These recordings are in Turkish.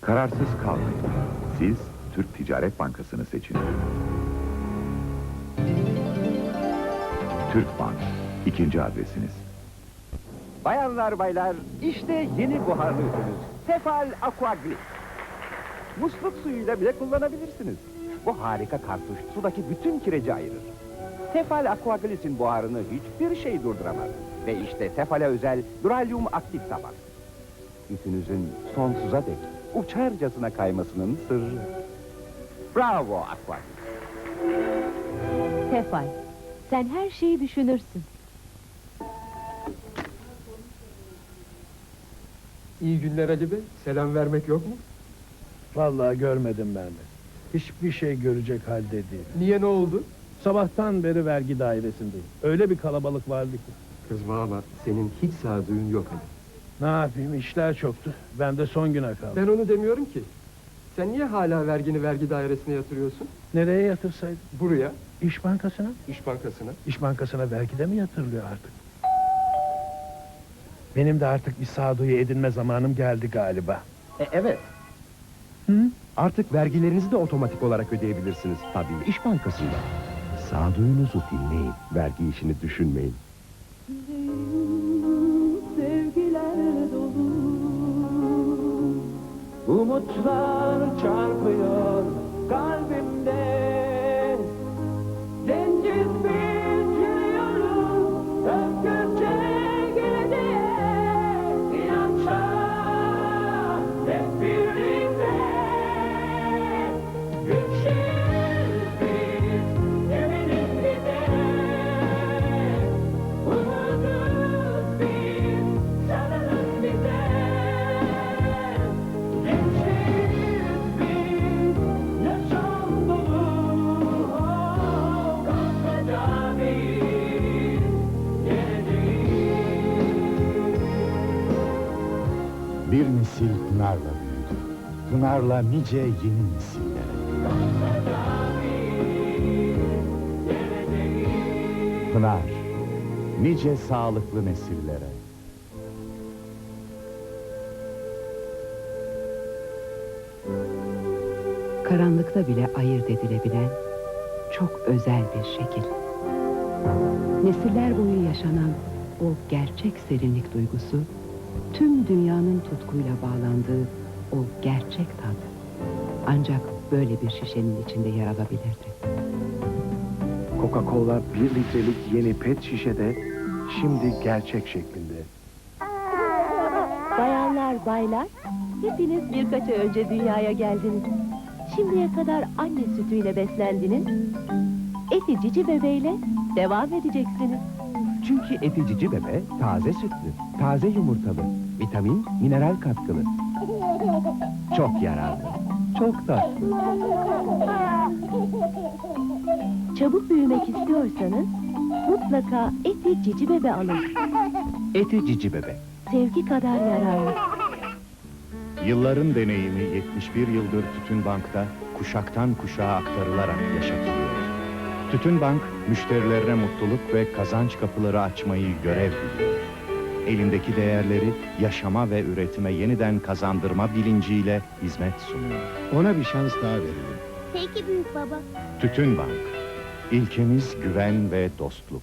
Kararsız kalmayın. Siz Türk Ticaret Bankası'nı seçin. Türk Bank, ikinci adresiniz. Bayanlar baylar, işte yeni buharlı ürünümüz. Tefal Aquaglis. Musluk suyuyla bile kullanabilirsiniz. Bu harika kartuş sudaki bütün kireci ayırır. Tefal Aquaglis'in buharını hiçbir şey durduramaz. Ve işte Tefal'e özel Duralium aktif taban. Ütünüzün sonsuza dek uçarcasına kaymasının sırrı. Bravo Aquaglis. Tefal, sen her şeyi düşünürsün. İyi günler Ali Bey. Selam vermek yok mu? Vallahi görmedim ben de. Hiçbir şey görecek halde değil. Niye ne oldu? Sabahtan beri vergi dairesindeyim. Öyle bir kalabalık vardı ki. Kızma ama senin hiç sağduyun yok Ali. Ne yapayım işler çoktu. Ben de son güne kaldım. Ben onu demiyorum ki. Sen niye hala vergini vergi dairesine yatırıyorsun? Nereye yatırsaydım? Buraya, İş Bankası'na? İş Bankası'na. İş Bankası'na vergide mi yatırılıyor artık? Benim de artık bir sağduyu edinme zamanım geldi galiba. E, evet. Hı? Artık vergilerinizi de otomatik olarak ödeyebilirsiniz. Tabii İş Bankası'nda. Sağduyunuzu dinleyin. Vergi işini düşünmeyin. Sevgiler dolu Umutlar çarpıyor kalbimde Zencit biz yürüyoruz Özgürce geleceğe İnançla hep birlikte Bir nesil Pınar'la büyüdü. Pınar'la nice yeni nesiller. Pınar, nice sağlıklı nesillere. Karanlıkta bile ayırt edilebilen çok özel bir şekil. Nesiller boyu yaşanan o gerçek serinlik duygusu, tüm dünyanın tutkuyla bağlandığı o gerçek tat ancak böyle bir şişenin içinde yer alabilirdi. Coca-Cola bir litrelik yeni pet şişede şimdi gerçek şeklinde. Bayanlar, baylar, hepiniz birkaç ay önce dünyaya geldiniz. Şimdiye kadar anne sütüyle beslendiniz. Eti cici bebeğiyle devam edeceksiniz. Çünkü etici bebe taze sütlü, taze yumurtalı, vitamin, mineral katkılı. Çok yararlı, çok tatlı. Çabuk büyümek istiyorsanız mutlaka eti cici bebe alın. Eti cici bebe. Sevgi kadar yararlı. Yılların deneyimi 71 yıldır Tütün Bank'ta kuşaktan kuşağa aktarılarak yaşatılıyor. Tütün Bank, müşterilerine mutluluk ve kazanç kapıları açmayı görev biliyor. Elindeki değerleri yaşama ve üretime yeniden kazandırma bilinciyle hizmet sunuyor. Ona bir şans daha verelim. Peki büyük baba. Tütün Bank, ilkemiz güven ve dostluk.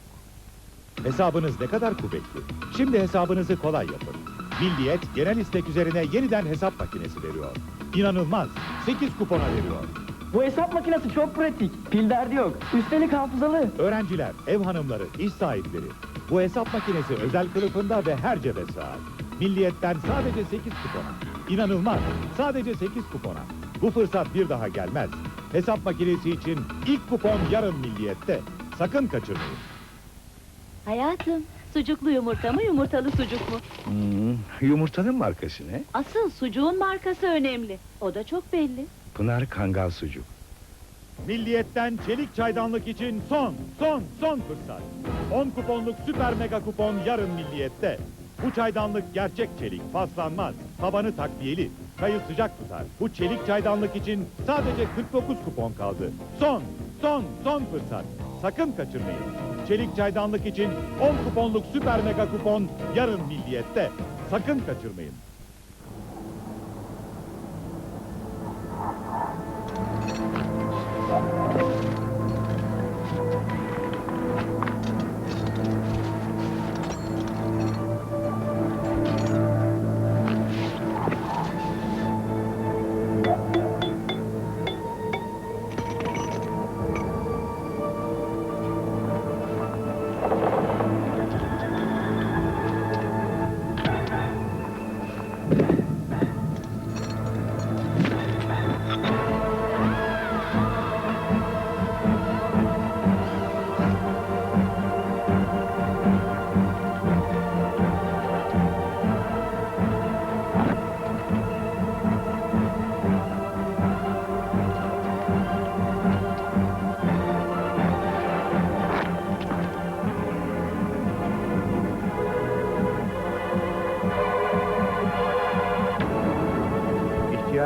Hesabınız ne kadar kuvvetli. Şimdi hesabınızı kolay yapın. Milliyet genel istek üzerine yeniden hesap makinesi veriyor. İnanılmaz. 8 kupona veriyor. Bu hesap makinesi çok pratik. Pil derdi yok. Üstelik hafızalı. Öğrenciler, ev hanımları, iş sahipleri. Bu hesap makinesi özel kılıfında ve her cebe sığar. Milliyetten sadece 8 kupona. İnanılmaz. Sadece 8 kupona. Bu fırsat bir daha gelmez. Hesap makinesi için ilk kupon yarın milliyette. Sakın kaçırmayın. Hayatım, sucuklu yumurta mı yumurtalı sucuk mu? yumurtanın markası ne? Asıl sucuğun markası önemli. O da çok belli. Pınar Kangal Sucuk. Milliyetten çelik çaydanlık için son, son, son fırsat. 10 kuponluk süper mega kupon yarın milliyette. Bu çaydanlık gerçek çelik, paslanmaz, tabanı takviyeli, çayı sıcak tutar. Bu çelik çaydanlık için sadece 49 kupon kaldı. Son, son, son fırsat. Sakın kaçırmayın. çelik çaydanlık için 10 kuponluk süper mega kupon yarın Milliyet'te. Sakın kaçırmayın.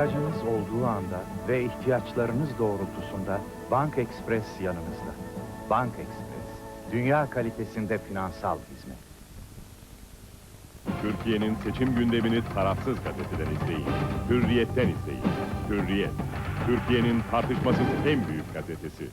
İhtiyacınız olduğu anda ve ihtiyaçlarınız doğrultusunda Bank Express yanınızda. Bank Express, dünya kalitesinde finansal hizmet. Türkiye'nin seçim gündemini tarafsız gazeteden izleyin. Hürriyet'ten izleyin. Hürriyet, Türkiye'nin tartışmasız en büyük gazetesi.